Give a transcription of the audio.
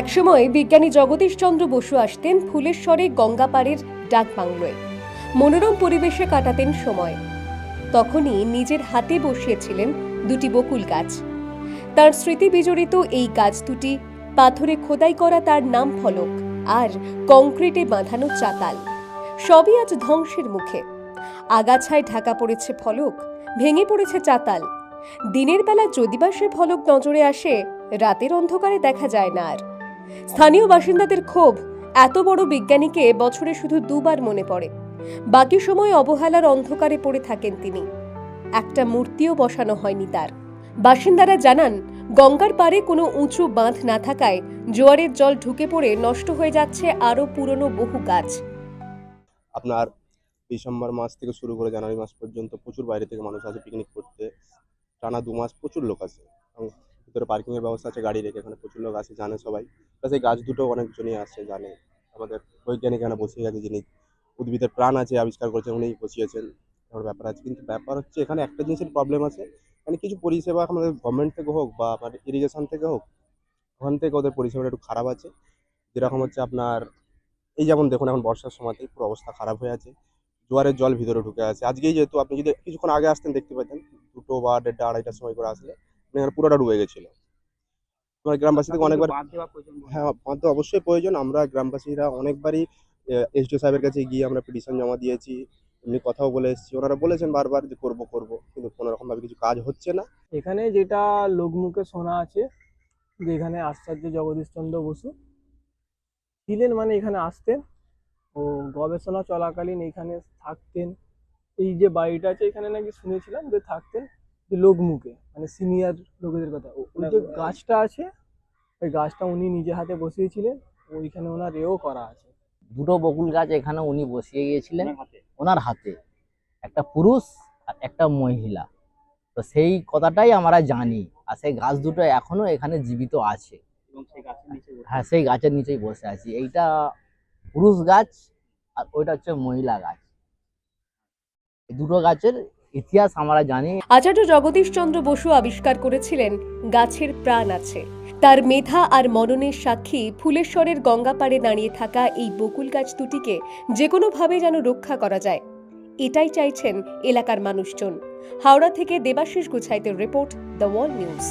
একসময় বিজ্ঞানী জগদীশচন্দ্র বসু আসতেন ফুলেশ্বরে গঙ্গাপাড়ের ডাক বাংলোয় মনোরম পরিবেশে কাটাতেন সময়। তখনই নিজের হাতে বসিয়েছিলেন দুটি বকুল গাছ। তার স্মৃতি বিজড়িত এই গাছ দুটি পাথরে খোদাই করা তার নাম ফলক আর কংক্রিটে বাঁধানো চাতাল। সবই আজ ধ্বংসের মুখে। আগাছায় ঢাকা পড়েছে ফলক, ভেঙে পড়েছে চাতাল। দিনের বেলা যদি বা সে ফলক নজরে আসে, রাতের অন্ধকারে দেখা যায় না আর। স্থানীয় বাসিন্দাদের ক্ষোভ এত বড় বিজ্ঞানীকে বছরে শুধু দুবার মনে পড়ে। বাকি সময় অবহেলার অন্ধকারে পড়ে থাকেন তিনি। একটা মূর্তিও বসানো হয়নি তার। বাসিন্দারা জানান, গঙ্গার পারে কোনো উঁচু বাঁধ না থাকায় জোয়ারের জল ঢুকে পড়ে নষ্ট হয়ে যাচ্ছে আরও পুরনো বহু গাছ। আপনার ডিসেম্বর মাস থেকে শুরু করে জানুয়ারি মাস পর্যন্ত প্রচুর বাইরে থেকে মানুষ আসে পিকনিক করতে। টানা দু মাস প্রচুর লোক আসে। ভিতরে পার্কিংয়ের ব্যবস্থা আছে, গাড়ি রেখে এখানে প্রচুর লোক আসে, জানে সবাই। এই গাছ দুটো অনেকজনই আসে জানে। আমাদের বৈজ্ঞানিক এখানে বসিয়ে গেছে যিনি উদ্ভিদের প্রাণ আছে, আবিষ্কার করেছেন, উনিই বসিয়েছেন। এমন ব্যাপার আছে, কিন্তু ব্যাপার হচ্ছে, এখানে একটা জিনিসের প্রবলেম আছে মানে কিছু পরিষেবা আমাদের গভর্নমেন্ট থেকে হোক বা আপনার ইরিগেশন থেকে হোক, ওখান থেকে ওদের পরিষেবাটা একটু খারাপ আছে। যেরকম হচ্ছে আপনার, এই যেমন দেখুন, এখন বর্ষার সময়তেই পুরো অবস্থা খারাপ হয়ে আছে। জোয়ারের জল ভিতরে ঢুকে আছে। আজকেই যেহেতু আপনি যদি কিছুক্ষণ আগে আসতেন, দেখতে পেতেন দুটো বা দেড়টা, আড়াইটার সময় করে আসলে মানে এখানে পুরোটা ডুবে গেছিল। তোমার গ্রামবাসী থেকে অনেকবার হ্যাঁ। বাঁধ তো অবশ্যই প্রয়োজন। আমরা গ্রামবাসীরা অনেকবারই এসডিও সাহেবের কাছে গিয়ে আমরা পিটিশন জমা দিয়েছি। এমনি কথাও বলে এসেছি। ওনারা বলেছেন বারবার যে করব করব। কিন্তু কোনো রকম ভাবে কিছু কাজ হচ্ছে না। এখানে যেটা লোকমুখে শোনা আছে যে এখানে আশ্চর্য জগদীশচন্দ্র বসু ছিলেন মানে এখানে আসতেন ও গবেষণা চলাকালীন এখানে থাকতেন। এই যে বাড়িটা আছে এখানে নাকি শুনেছিলাম যে থাকতেন। যে লোকমুখে মানে সিনিয়র লোকেদের কথা। ওই যে গাছটা আছে ওই গাছটা উনি নিজে হাতে বসিয়েছিলেন ওইখানে ওনার এও করা আছে। দুটো বকুল গাছ এখানে উনি বসিয়ে গিয়েছিলেন। ওনার হাতে। একটা পুরুষ আর একটা মহিলা। তো সেই কথাটাই আমরা জানি। আর সেই গাছ দুটো এখনও এখানে জীবিত আছে। হ্যাঁ সেই গাছের নিচেই বসে আছি। এইটা পুরুষ গাছ আর ওইটা হচ্ছে মহিলা গাছ। দুটো গাছের ইতিহাস আমরা জানি। আচার্য জগদীশচন্দ্র বসু আবিষ্কার করেছিলেন, গাছের প্রাণ আছে। তার মেধা আর মননের সাক্ষী ফুলেশ্বরের গঙ্গাপাড়ে দাঁড়িয়ে থাকা এই বকুল গাছ দুটিকে যে কোনোভাবে যেন রক্ষা করা যায়, এটাই চাইছেন এলাকার মানুষজন। হাওড়া থেকে দেবাশিস গুছাইতের রিপোর্ট, দ্য ওয়াল নিউজ।